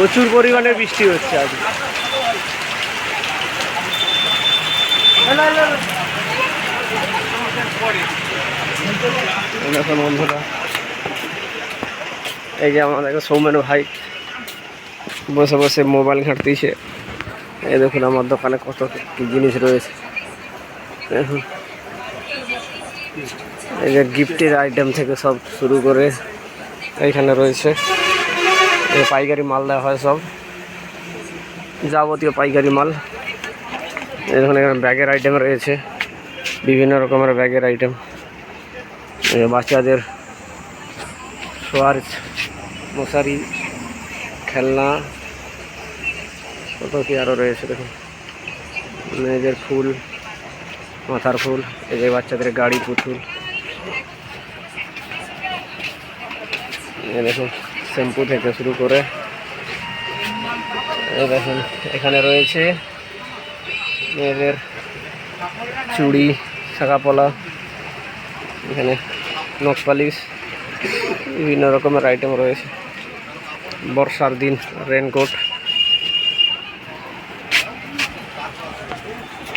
প্রচুর পরিমাণে বৃষ্টি হচ্ছে আজ। বন্ধুরা, এই যে আমাদের সৌমেন ভাই বসে বসে মোবাইল ঘাঁটতেছে। এই দেখুন আমার দোকানে কত কি জিনিস রয়েছে। দেখুন। এই যে গিফটের আইটেম থেকে সব শুরু করে এইখানে রয়েছে। পাইকারি মাল দেওয়া হয় সব। যাবতীয় পাইকারি মাল। দেখুন, এখানে ব্যাগের আইটেম রয়েছে। বিভিন্ন রকমের ব্যাগের আইটেম বাচ্চাদের শোয়ার মশারি, খেলনা, কত কি আরও রয়েছে দেখুন। মেয়েদের ফুল, মাথার ফুল, এই যে বাচ্চাদের গাড়ি, পুতুল। দেখুন। শ্যাম্পু থেকে শুরু করে। দেখেন, এখানে রয়েছে মেয়েদের চুড়ি শাঁকাপলা এখানে নখ পালিশ, বিভিন্ন রকমের আইটেম রয়েছে। বর্ষার দিন রেনকোট